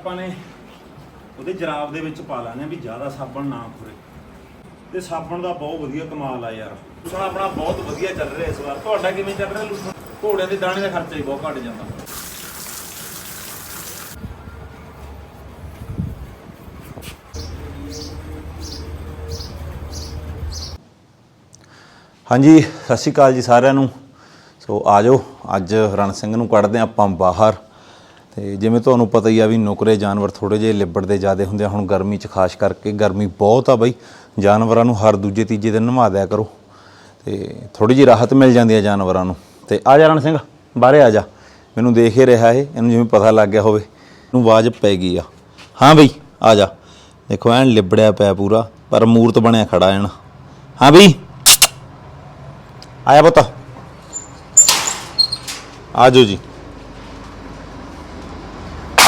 ਆਪਾਂ ਨੇ ਉਹਦੇ ਜਰਾਬ ਦੇ ਵਿੱਚ ਪਾ ਲੈਣੇ ਵੀ ਜ਼ਿਆਦਾ ਸਾਬਣ ਨਾ ਖੁਰੇ। ਤੇ ਸਾਬਣ ਦਾ ਬਹੁਤ ਵਧੀਆ ਕਮਾਲ ਆ ਯਾਰ। ਲੂਸਣ ਆਪਣਾ ਬਹੁਤ ਵਧੀਆ ਚੱਲ ਰਿਹਾ ਇਸ ਵਾਰ। ਤੁਹਾਡਾ ਕਿਵੇਂ ਚੱਲ ਰਿਹਾ ਲੂਸਣ ਘੋੜਿਆਂ ਦੇ ਦਾਣੇ ਦਾ ਖਰਚਾ ਹੀ ਬਹੁਤ ਘਟ ਜਾਂਦਾ। ਹਾਂਜੀ, ਸਤਿ ਸ਼੍ਰੀ ਅਕਾਲ ਜੀ ਸਾਰਿਆਂ ਨੂੰ। ਸੋ ਆਜੋ ਅੱਜ ਰਣ ਸਿੰਘ ਨੂੰ ਕੱਢਦੇ ਹਾਂ ਆਪਾਂ ਬਾਹਰ। ਤੇ ਜਿਵੇਂ ਤੁਹਾਨੂੰ ਪਤਾ ਹੀ ਆ ਵੀ ਨੁਕਰੇ ਜਾਨਵਰ ਥੋੜੇ ਜਿਹੇ ਲਿਬੜਦੇ ਜ਼ਿਆਦੇ ਹੁੰਦੇ ਆ, ਹੁਣ ਗਰਮੀ 'ਚ ਖਾਸ ਕਰਕੇ ਗਰਮੀ ਬਹੁਤ ਆ ਬਈ, ਜਾਨਵਰਾਂ ਨੂੰ ਹਰ ਦੂਜੇ ਤੀਜੇ ਦਿਨ ਨਵਾ ਦਿਆ ਕਰੋ। ਤੇ ਥੋੜੀ ਜਿਹੀ ਰਾਹਤ ਮਿਲ ਜਾਂਦੀ ਆ ਜਾਨਵਰਾਂ ਨੂੰ। ਤੇ ਆ ਜਾ ਰਣ ਸਿੰਘ, ਬਾਹਰੇ ਆ ਜਾ। ਮੈਨੂੰ ਦੇਖ ਹੀ ਰਿਹਾ ਇਹ, ਇਹਨੂੰ ਜਿਵੇਂ ਪਤਾ ਲੱਗ ਗਿਆ ਹੋਵੇ, ਇਹਨੂੰ ਆਵਾਜ਼ ਪੈ ਗਈ ਆ। ਹਾਂ ਬਈ, ਆ ਜਾ। ਦੇਖੋ, ਐਨ ਲਿਬੜਿਆ ਪਿਆ ਪੂਰਾ, ਪਰ ਮੂਰਤ ਬਣਿਆ ਖੜਾ ਐਨ। ਹਾਂ ਬਈ। ਆਇਆ ਪੁੱਤ। ਆਜੋ ਜੀ।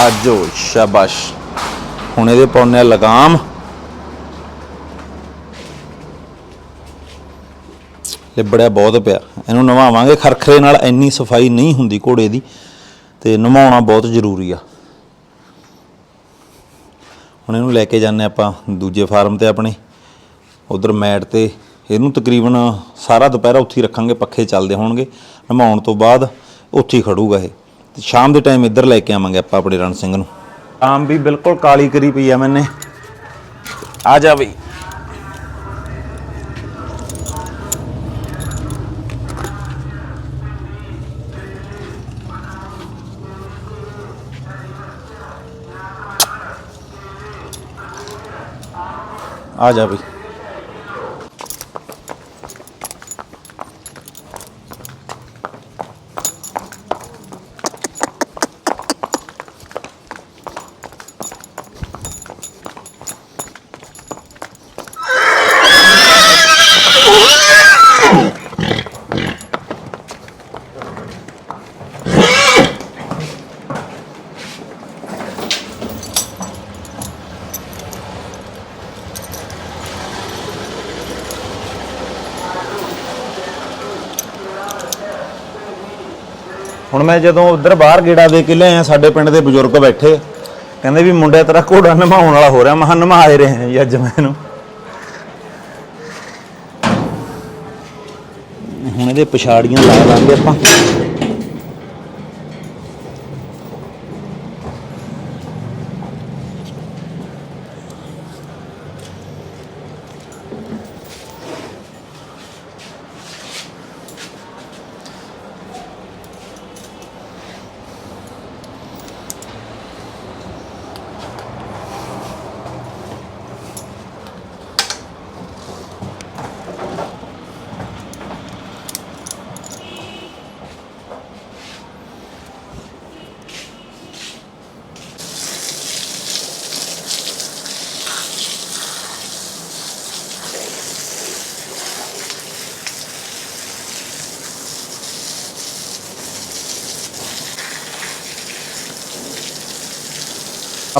ਆਜੋ ਸ਼ਾਬਾਸ਼। ਹੁਣ ਇਹਦੇ ਪਾਉਣੇ ਆ ਲਗਾਮ। ਲਿਬੜਿਆ ਬਹੁਤ ਪਿਆ। ਇਹਨੂੰ ਨਵਾਵਾਂਗੇ। ਖਰਖਰੇ ਨਾਲ ਇੰਨੀ ਸਫ਼ਾਈ ਨਹੀਂ ਹੁੰਦੀ ਘੋੜੇ ਦੀ, ਤੇ ਨਵਾਉਣਾ ਬਹੁਤ ਜ਼ਰੂਰੀ ਆ। ਹੁਣ ਇਹਨੂੰ ਲੈ ਕੇ ਜਾਂਦੇ ਆਪਾਂ ਦੂਜੇ ਫਾਰਮ ਤੇ ਆਪਣੇ। ਉਧਰ ਮੈਟ ਤੇ ਇਹਨੂੰ ਤਕਰੀਬਨ ਸਾਰਾ ਦੁਪਹਿਰਾ ਉੱਥੇ ਹੀ ਰੱਖਾਂਗੇ, ਪੱਖੇ ਚੱਲਦੇ ਹੋਣਗੇ। ਨਮਾਉਣ ਤੋਂ ਬਾਅਦ ਉੱਥੇ ਹੀ ਖੜੂਗਾ ਇਹ। ਤੇ ਸ਼ਾਮ ਦੇ ਟਾਈਮ ਇੱਧਰ ਲੈ ਕੇ ਆਵਾਂਗੇ ਆਪਾਂ ਆਪਣੇ ਰਣ ਸਿੰਘ ਨੂੰ। ਆਮ ਵੀ ਬਿਲਕੁਲ ਕਾਲੀ ਕਰੀ ਪਈ ਆ ਮੈਨੇ। ਆ ਜਾ ਬਈ। ਆ ਜਾ ਬਈ। ਹੁਣ ਮੈਂ ਜਦੋਂ ਉਧਰ ਬਾਹਰ ਗੇੜਾ ਦੇ ਕੇ ਲਿਆ ਸਾਡੇ ਪਿੰਡ ਦੇ ਬਜ਼ੁਰਗ ਬੈਠੇ, ਕਹਿੰਦੇ ਵੀ ਮੁੰਡਾ ਤੇਰਾ ਘੋੜਾ ਨਮਾਉਣ ਵਾਲਾ ਹੋ ਰਿਹਾ ਮਹਾਂ ਨਮਾਏ ਰਹੇ ਜੀ ਅੱਜ ਮੈਨੂੰ ਹੁਣ ਇਹਦੇ ਪਛਾੜੀਆਂ ਲਾ ਲਾਂਗੇ ਆਪਾਂ।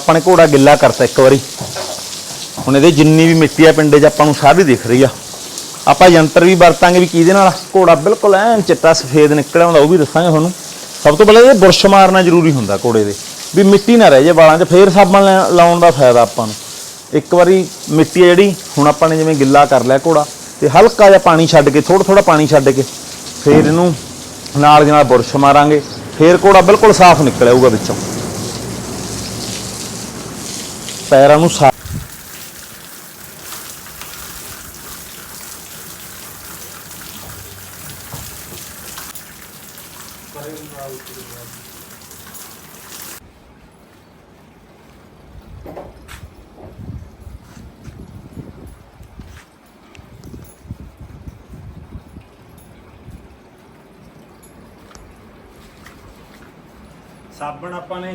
ਆਪਾਂ ਨੇ ਘੋੜਾ ਗਿੱਲਾ ਕਰਤਾ ਇੱਕ ਵਾਰੀ। ਹੁਣ ਇਹਦੇ ਜਿੰਨੀ ਵੀ ਮਿੱਟੀ ਆ ਪਿੰਡੇ 'ਚ ਆਪਾਂ ਨੂੰ ਸਾਰੀ ਦਿਖ ਰਹੀ ਆ। ਆਪਾਂ ਯੰਤਰ ਵੀ ਵਰਤਾਂਗੇ ਵੀ ਕਿਹਦੇ ਨਾਲ? ਘੋੜਾ ਬਿਲਕੁਲ ਐਨ ਚਿੱਟਾ ਸਫੇਦ ਨਿਕਲਿਆ ਹੁੰਦਾ, ਉਹ ਵੀ ਦੱਸਾਂਗੇ ਤੁਹਾਨੂੰ। ਸਭ ਤੋਂ ਪਹਿਲਾਂ ਇਹ ਬੁਰਸ਼ ਮਾਰਨਾ ਜ਼ਰੂਰੀ ਹੁੰਦਾ ਘੋੜੇ ਦੇ, ਵੀ ਮਿੱਟੀ ਨਾ ਰਹਿ ਜੇ ਵਾਲਾਂ 'ਚ, ਫੇਰ ਸਾਬਣ ਲੈ- ਲਾਉਣ ਦਾ ਫਾਇਦਾ ਆਪਾਂ ਨੂੰ। ਇੱਕ ਵਾਰੀ ਮਿੱਟੀ ਆ ਜਿਹੜੀ, ਹੁਣ ਆਪਾਂ ਨੇ ਜਿਵੇਂ ਗਿੱਲਾ ਕਰ ਲਿਆ ਘੋੜਾ, ਤੇ ਹਲਕਾ ਜਿਹਾ ਪਾਣੀ ਛੱਡ ਕੇ ਥੋੜਾ ਥੋੜਾ ਪਾਣੀ ਛੱਡ ਕੇ, ਫੇਰ ਇਹਨੂੰ ਨਾਲ ਦੀ ਨਾਲ ਬੁਰਸ਼ ਮਾਰਾਂਗੇ। ਫੇਰ ਘੋੜਾ ਬਿਲਕੁਲ ਸਾਫ਼ ਨਿਕਲ ਆਊਗਾ ਵਿੱਚੋਂ। ਪੈਰਾਂ ਨੂੰ ਸਾਬਣ ਆਪਾਂ ਨੇ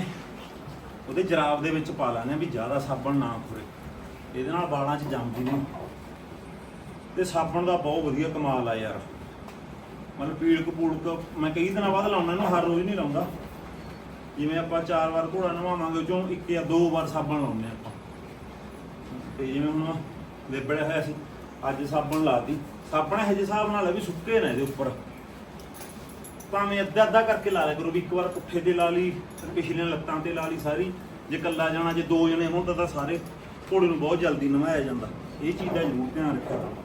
ਉਹਦੇ ਜਰਾਬ ਦੇ ਵਿੱਚ ਪਾ ਲੈਣੇ ਆ ਵੀ ਜ਼ਿਆਦਾ ਸਾਬਣ ਨਾ ਖੁਰੇ। ਇਹਦੇ ਨਾਲ ਵਾਲਾਂ 'ਚ ਜੰਮਦੀ ਨਹੀਂ। ਤੇ ਸਾਬਣ ਦਾ ਬਹੁਤ ਵਧੀਆ ਕਮਾਲ ਆ ਯਾਰ। ਮਤਲਬ ਪੀੜਕ ਪੂੜਕ ਮੈਂ ਕਈ ਦਿਨਾਂ ਬਾਅਦ ਲਾਉਣਾ ਇਹਨੂੰ ਹਰ ਰੋਜ਼ ਨਹੀਂ ਲਾਉਂਦਾ। ਜਿਵੇਂ ਆਪਾਂ ਚਾਰ ਵਾਰ ਘੋੜਾ ਨਵਾਵਾਂਗੇ, ਉਹ ਚੋਂ ਇੱਕ ਜਾਂ ਦੋ ਵਾਰ ਸਾਬਣ ਲਾਉਂਦੇ ਆਪਾਂ। ਤੇ ਜਿਵੇਂ ਹੁਣ ਲਿਬੜਿਆ ਹੋਇਆ ਸੀ, ਅੱਜ ਸਾਬਣ ਲਾਤੀ। ਸਾਬਣ ਇਹੋ ਜਿਹੇ ਹਿਸਾਬ ਨਾਲ ਵੀ ਸੁੱਕੇ ਨੇ ਇਹਦੇ ਉੱਪਰ। ਭਾਵੇਂ ਅੱਧਾ ਅੱਧਾ ਕਰਕੇ ਲਾ ਲਿਆ ਕਰੋ ਵੀ ਇੱਕ ਵਾਰ ਪੁੱਠੇ ਤੇ ਲਾ ਲਈ, ਫਿਰ ਪਿਛਲੀਆਂ ਲੱਤਾਂ ਤੇ ਲਾ ਲਈ ਸਾਰੀ ਜੇ ਇਕੱਲਾ ਜਾਣਾ, ਜੇ ਦੋ ਜਣੇ ਹੋਣ ਤਾਂ ਤਾਂ ਸਾਰੇ ਘੋੜੇ ਨੂੰ ਬਹੁਤ ਜਲਦੀ ਨਵਾਇਆ ਜਾਂਦਾ ਇਹ ਚੀਜ਼ ਦਾ ਜ਼ਰੂਰ ਧਿਆਨ ਰੱਖਿਆ ਕਰੋ।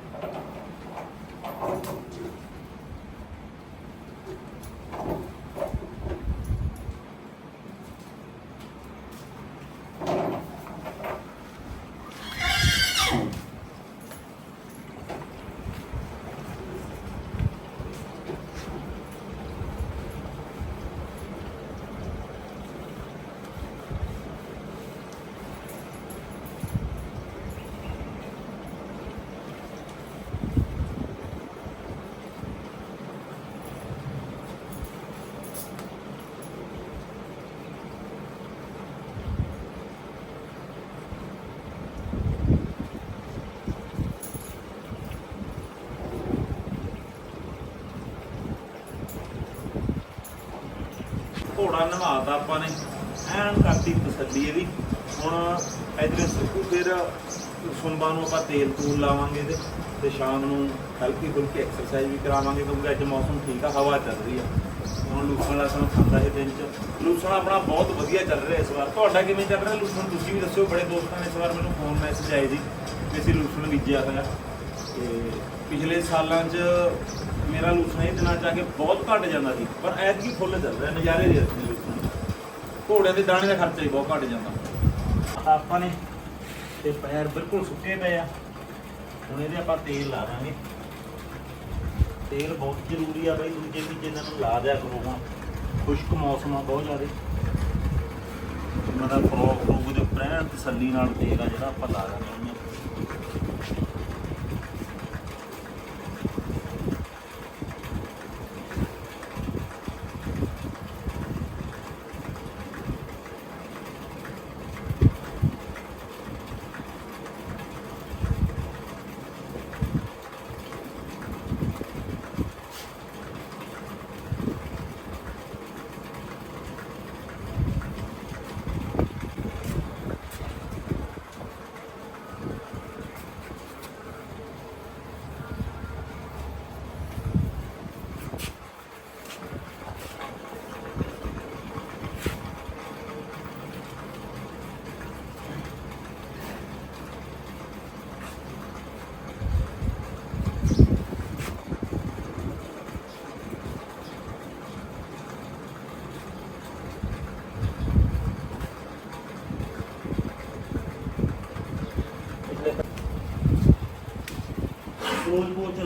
ਘੋੜਾ ਨਵਾਤਾ ਆਪਾਂ ਨੇ। ਐਨ ਕਰਤੀ ਤਸੱਲੀ ਇਹਦੀ। ਹੁਣ ਇਧਰ ਸੁੱਕੂ ਫਿਰ ਸੁੰਬਾਂ ਨੂੰ ਆਪਾਂ ਤੇਲ ਤੂਲ ਲਾਵਾਂਗੇ ਇਹਦੇ ਤੇ ਸ਼ਾਮ ਨੂੰ ਹਲਕੀ ਫੁਲਕੀ ਐਕਸਰਸਾਈਜ਼ ਵੀ ਕਰਾਵਾਂਗੇ ਕਿਉਂਕਿ ਅੱਜ ਮੌਸਮ ਠੀਕ ਆ, ਹਵਾ ਚੱਲ ਰਹੀ ਆ। ਹੁਣ ਲੂਸਣ ਲਸਣ ਖਾਂਦਾ ਇਹ ਦਿਨ ਚ। ਲੂਸਣ ਆਪਣਾ ਬਹੁਤ ਵਧੀਆ ਚੱਲ ਰਿਹਾ ਇਸ ਵਾਰ। ਤੁਹਾਡਾ ਕਿਵੇਂ ਚੱਲ ਰਿਹਾ ਲੂਸਣ? ਤੁਸੀਂ ਵੀ ਦੱਸਿਓ, ਬੜੇ ਦੋਸਤਾਂ ਨੇ ਇਸ ਵਾਰ ਮੈਨੂੰ ਫੋਨ ਮੈਸੇਜ ਆਏ ਸੀ ਕਿ ਅਸੀਂ ਲੂਸਣ ਬੀਜਿਆ ਹੋਇਆ। ਤੇ ਪਿਛਲੇ ਸਾਲਾਂ 'ਚ ਮੇਰਾ ਲੂਸਣਾ ਇਹ ਦਿਨਾਂ 'ਚ ਆ ਕੇ ਬਹੁਤ ਘਟ ਜਾਂਦਾ ਸੀ, ਪਰ ਐਤਕੀ ਫੁੱਲ ਚੱਲ ਰਿਹਾ ਨਜ਼ਾਰੇ ਦੇ ਰਹੇ ਲੂਸਣ। ਘੋੜਿਆਂ ਦੇ ਦਾਣੇ ਦਾ ਖਰਚਾ ਹੀ ਬਹੁਤ ਘਟ ਜਾਂਦਾ। ਆਪਾਂ ਨੇ ਤੇ ਪੈਰ ਬਿਲਕੁਲ ਸੁੱਕੇ ਪਏ ਆ। ਹੁਣ ਇਹਦੇ ਆਪਾਂ ਤੇਲ ਲਾ ਦਾਂਗੇ। ਤੇਲ ਬਹੁਤ ਜ਼ਰੂਰੀ ਆ ਬਈ, ਦੂਜੇ ਦੀ ਜਿਹਨਾਂ ਨੂੰ ਲਾ ਦਿਆ ਕਰੋ ਹੁਣ। ਖੁਸ਼ਕ ਮੌਸਮ ਆ ਬਹੁਤ ਜ਼ਿਆਦਾ। ਉਹਨਾਂ ਦਾ ਫਰੋਕ ਫਰੂਕ ਦੇ ਉੱਪਰ ਤਸੱਲੀ ਨਾਲ ਤੇਲ ਆ ਜਿਹੜਾ ਆਪਾਂ ਲਾ ਦਾਂਗੇ ਉਹਨੂੰ ਰੋਜ਼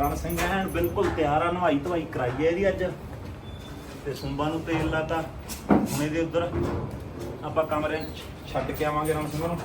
ਰਣ ਸਿੰਘ ਐਨ ਬਿਲਕੁਲ ਤਿਆਰ ਆ ਨਵਾਈ ਧਵਾਈ ਕਰਾਈ ਹੈ ਇਹਦੀ ਅੱਜ। ਤੇ ਸੁੰਬਾ ਨੂੰ ਤੇਲ ਲਾਤਾ, ਹੁਣ ਇਹਦੇ ਉੱਧਰ ਆਪਾਂ ਕਮਰੇ ਛੱਡ ਕੇ ਆਵਾਂਗੇ ਰਣ ਸਿੰਘ ਨੂੰ।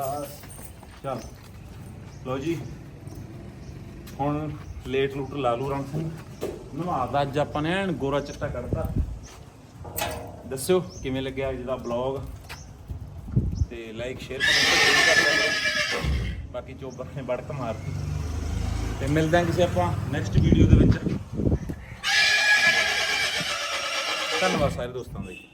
ਬਸ, ਚਲ। ਲੋ ਜੀ, ਹੁਣ ਲੇਟ ਲੂਟ ਲਾ ਲੂ ਰਣ ਸਿੰਘ ਨਵਾਦਾ ਅੱਜ ਆਪਾਂ ਨੇ ਐਨ ਗੋਰਾ ਚਿੱਟਾ ਕੱਢਤਾ। ਦੱਸਿਓ, ਕਿਵੇਂ ਲੱਗਿਆ ਅੱਜ ਦਾ ਬਲੌਗ ਤੇ ਲਾਈਕ ਸ਼ੇਅਰ ਕਮੈਂਟ ਬਾਕੀ ਚੋਬਰ ਨੇ ਬੜਕ ਮਾਰਤੀ। ਤੇ ਮਿਲਦੇ ਹਾਂ ਕਿਸੇ ਆਪਾਂ ਨੈਕਸਟ ਵੀਡੀਓ ਦੇ ਵਿੱਚ। ਧੰਨਵਾਦ ਸਾਰੇ ਦੋਸਤਾਂ ਦਾ ਜੀ।